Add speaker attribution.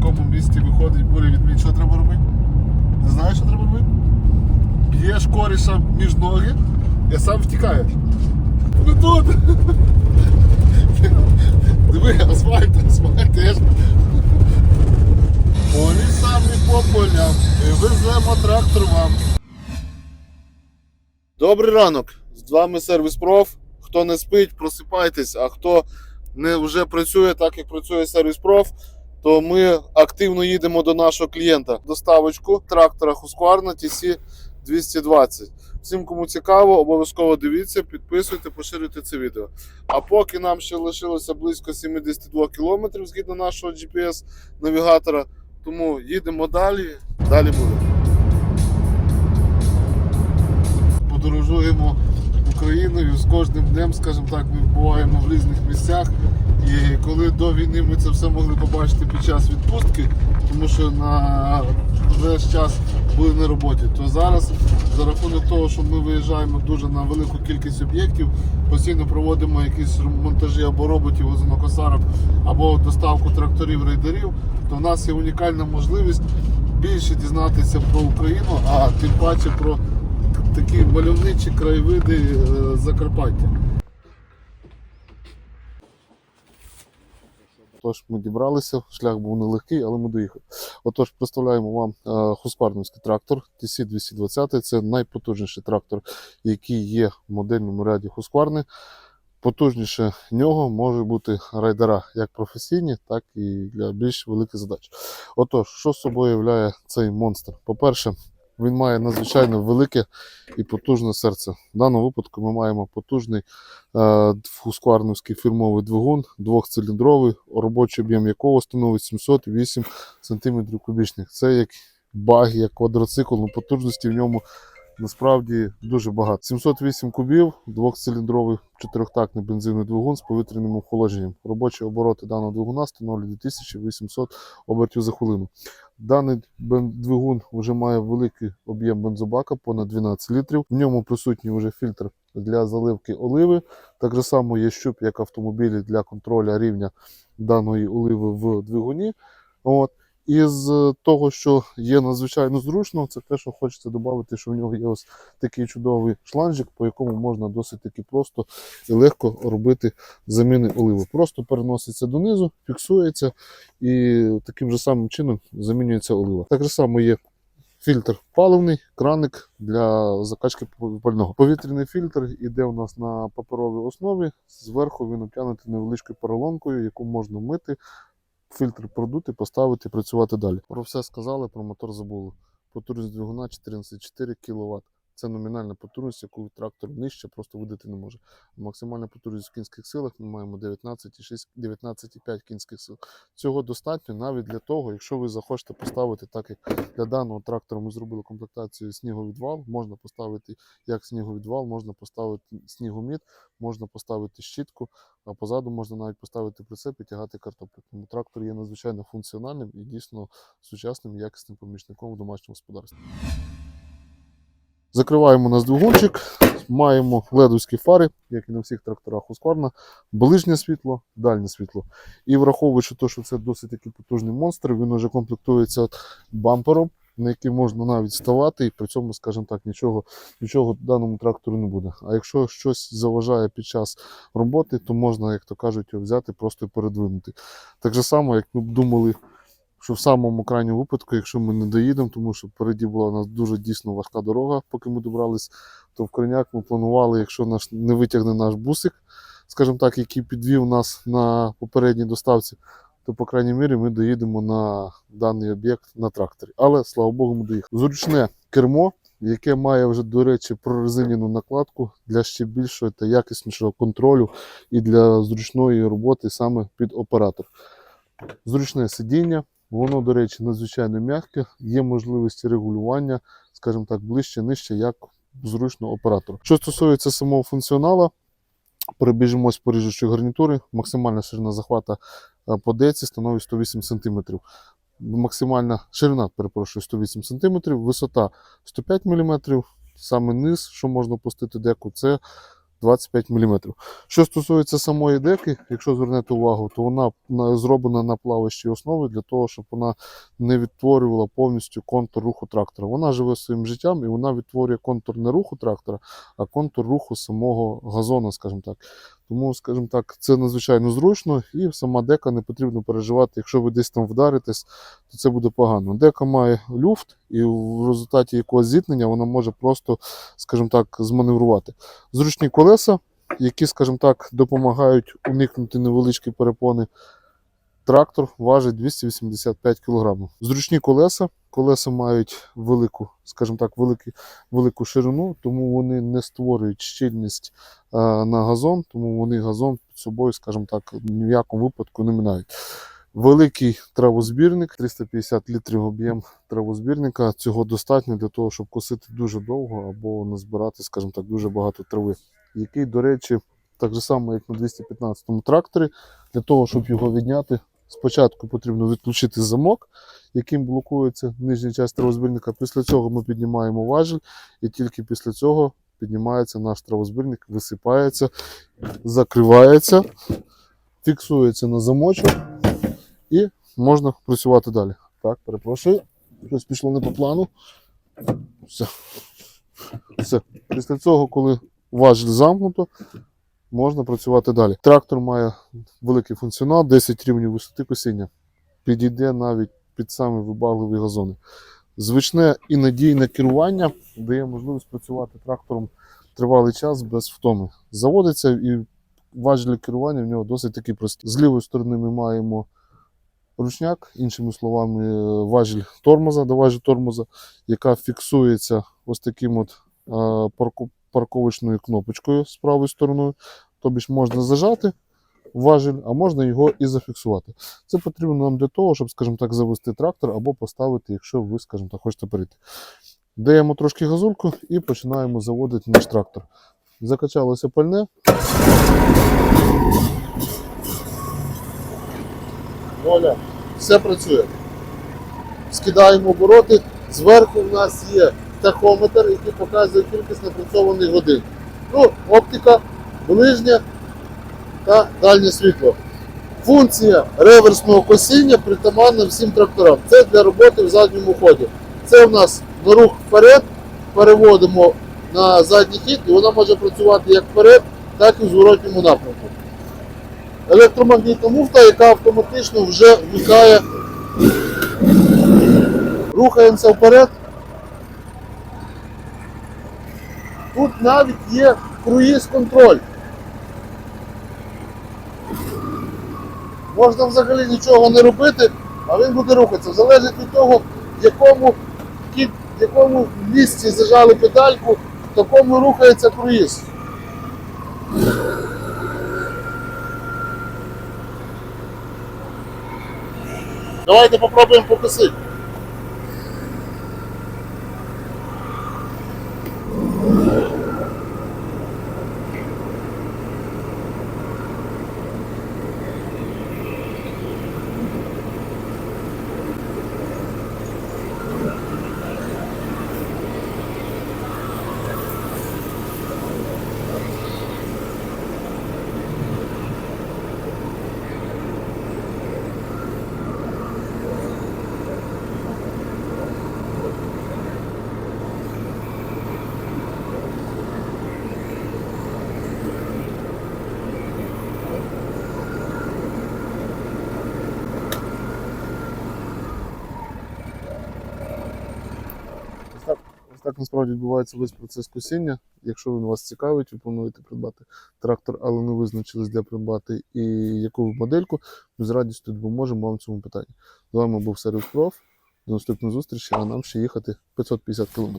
Speaker 1: такому місці виходить буря відмінь, що треба робити? Не знаєш, що треба робити? Б'єш коріша між ноги і сам втікаєш. Ну тут! Диви, асфальт, асфальт, я ж. По лісам і по полям, і веземо трактор вам. Добрий ранок! З вами сервіс проф. Хто не спить, просипайтесь, а хто не вже працює так, як працює сервіс проф, то ми активно їдемо до нашого клієнта. Доставочку трактора Husqvarna TC 220. Всім, кому цікаво, обов'язково дивіться, підписуйте, поширюйте це відео. А поки нам ще лишилося близько 72 км згідно нашого GPS-навігатора, тому їдемо далі. Далі буде. Подорожуємо Україною з кожним днем, скажімо так, ми буваємо в різних місцях. І коли до війни ми це все могли побачити під час відпустки, тому що на весь час були на роботі, то зараз за рахунок того, що ми виїжджаємо дуже на велику кількість об'єктів, постійно проводимо якісь монтажі або роботів, озонокосарок, або доставку тракторів, рейдерів, то в нас є унікальна можливість більше дізнатися про Україну, а тим паче про такі мальовничі краєвиди е, Закарпаття. Тож ми дібралися, шлях був нелегкий, але ми доїхали. Отож, представляємо вам е, Husqvarna'ський трактор TC220. Це найпотужніший трактор, який є в модельному ряді Husqvarna. Потужніше нього може бути райдера як професійні, так і для більш великих задач. Отож, що з собою являє цей монстр? По-перше, він має надзвичайно велике і потужне серце. В даному випадку ми маємо потужний е, хускварновський фірмовий двигун, двохциліндровий, робочий об'єм якого становить 708 см кубічних. Це як баг, як квадроцикл, але потужності в ньому насправді дуже багато. 708 кубів, двохциліндровий чотирьохтактний бензинний двигун з повітряним охолодженням. Робочі обороти даного двигуна становлять 2800 обертів за хвилину. Даний двигун вже має великий об'єм бензобака, понад 12 літрів. В ньому присутній вже фільтр для заливки оливи. Так само є щуп, як автомобілі для контролю рівня даної оливи в двигуні. От. Із е, того, що є надзвичайно зручно, це те, що хочеться додати, що в нього є ось такий чудовий шланжик, по якому можна досить таки просто і легко робити заміни оливи. Просто переноситься донизу, фіксується і таким же самим чином замінюється олива. Так само є фільтр паливний, краник для закачки пального. Повітряний фільтр іде у нас на паперовій основі. Зверху він обтягнутий невеличкою поролонкою, яку можна мити, фільтр продути, поставити, працювати далі. Про все сказали, про мотор забули. Потужність двигуна 14,4 кВт. Це номінальна потужність, яку трактор нижче просто видати не може. Максимальна потужність в кінських силах ми маємо 19,6 19,5 кінських сил. Цього достатньо навіть для того, якщо ви захочете поставити, так як для даного трактора ми зробили комплектацію сніговідвал, можна поставити як сніговідвал, можна поставити снігоміт, можна поставити щітку, а позаду можна навіть поставити прицеп і тягати картоплю. Тому трактор є надзвичайно функціональним і дійсно сучасним якісним помічником в домашньому господарстві. Закриваємо у нас двигунчик, маємо ледовські фари, як і на всіх тракторах Husqvarna, ближнє світло, дальнє світло. І враховуючи те, що це досить такий потужний монстр, він вже комплектується бампером, на який можна навіть ставати, і при цьому, скажімо так, нічого, нічого даному трактору не буде. А якщо щось заважає під час роботи, то можна, як то кажуть, його взяти просто і передвинути. Так же само, як ми б думали, що в самому крайньому випадку, якщо ми не доїдемо, тому що впереді була у нас дуже дійсно важка дорога, поки ми добрались, то в Корняк ми планували, якщо наш не витягне наш бусик, скажімо так, який підвів нас на попередній доставці, то, по крайній мірі, ми доїдемо на даний об'єкт на тракторі. Але слава Богу, ми доїхали. Зручне кермо, яке має вже, до речі, прорезинену накладку для ще більшого та якіснішого контролю і для зручної роботи саме під оператор. Зручне сидіння, воно, до речі, надзвичайно м'яке, є можливості регулювання, скажімо так, ближче, нижче, як зручно оператору. Що стосується самого функціонала, перебіжимось по ріжучої гарнітури. Максимальна ширина захвата е, по деці становить 108 см. Максимальна ширина, перепрошую, 108 см, висота 105 мм. Саме низ, що можна пустити деку, це 25 мм. Що стосується самої деки, якщо звернете увагу, то вона зроблена на плавищій основі для того, щоб вона не відтворювала повністю контур руху трактора. Вона живе своїм життям і вона відтворює контур не руху трактора, а контур руху самого газону, скажімо так. Тому, скажімо так, це надзвичайно зручно, і сама дека не потрібно переживати. Якщо ви десь там вдаритесь, то це буде погано. Дека має люфт, і в результаті якогось зіткнення вона може просто, скажімо так, зманеврувати. Зручні колеса, які, скажімо так, допомагають уникнути невеличкі перепони. Трактор важить 285 кг. Зручні колеса. Колеса мають велику, скажімо так, велику, велику ширину, тому вони не створюють щільність е, на газон, тому вони газон під собою, скажімо так, ні в якому випадку не минають. Великий травозбірник, 350 літрів об'єм травозбірника. Цього достатньо для того, щоб косити дуже довго або назбирати, скажімо так, дуже багато трави. Який, до речі, так же само, як на 215-му тракторі, для того, щоб його відняти, спочатку потрібно відключити замок, яким блокується нижня частина травозбірника. Після цього ми піднімаємо важіль, і тільки після цього піднімається наш травозбірник, висипається, закривається, фіксується на замочок і можна працювати далі. Так, перепрошую, щось пішло не по плану. Все. Все. Після цього, коли важіль замкнуто, можна працювати далі. Трактор має великий функціонал, 10 рівнів висоти косіння. Підійде навіть під самі вибагливі газони. Звичне і надійне керування дає можливість працювати трактором тривалий час без втоми. Заводиться і важелі керування в нього досить такі прості. З лівої сторони ми маємо ручняк, іншими словами, е, важіль тормоза, до важіль тормоза, яка фіксується ось таким от е, парковочною кнопочкою з правою стороною. Тобі ж можна зажати важіль, а можна його і зафіксувати. Це потрібно нам для того, щоб, скажімо так, завести трактор або поставити, якщо ви, скажімо так, хочете перейти. Даємо трошки газульку і починаємо заводити наш трактор. Закачалося пальне. Оля, все працює. Скидаємо обороти. Зверху в нас є тахометр, який показує кількість напрацьованих годин. Ну, оптика, ближнє та дальнє світло. Функція реверсного косіння притаманна всім тракторам. Це для роботи в задньому ході. Це в нас на рух вперед, переводимо на задній хід, і вона може працювати як вперед, так і в зворотньому напрямку. Електромагнітна муфта, яка автоматично вже вмикає. Рухаємося вперед. Тут навіть є круїз-контроль. Можна взагалі нічого не робити, а він буде рухатися. Залежить від того, в якому, в якому місці зажали педальку, в такому рухається круїз. Давайте попробуємо покосити. Ось так, насправді відбувається весь процес косіння. Якщо він вас цікавить, ви плануєте придбати трактор, але не визначились, де придбати і яку модельку, ми з радістю допоможемо вам в цьому питанні. З вами був Сервіс Проф. До наступної зустрічі, а нам ще їхати 550 км.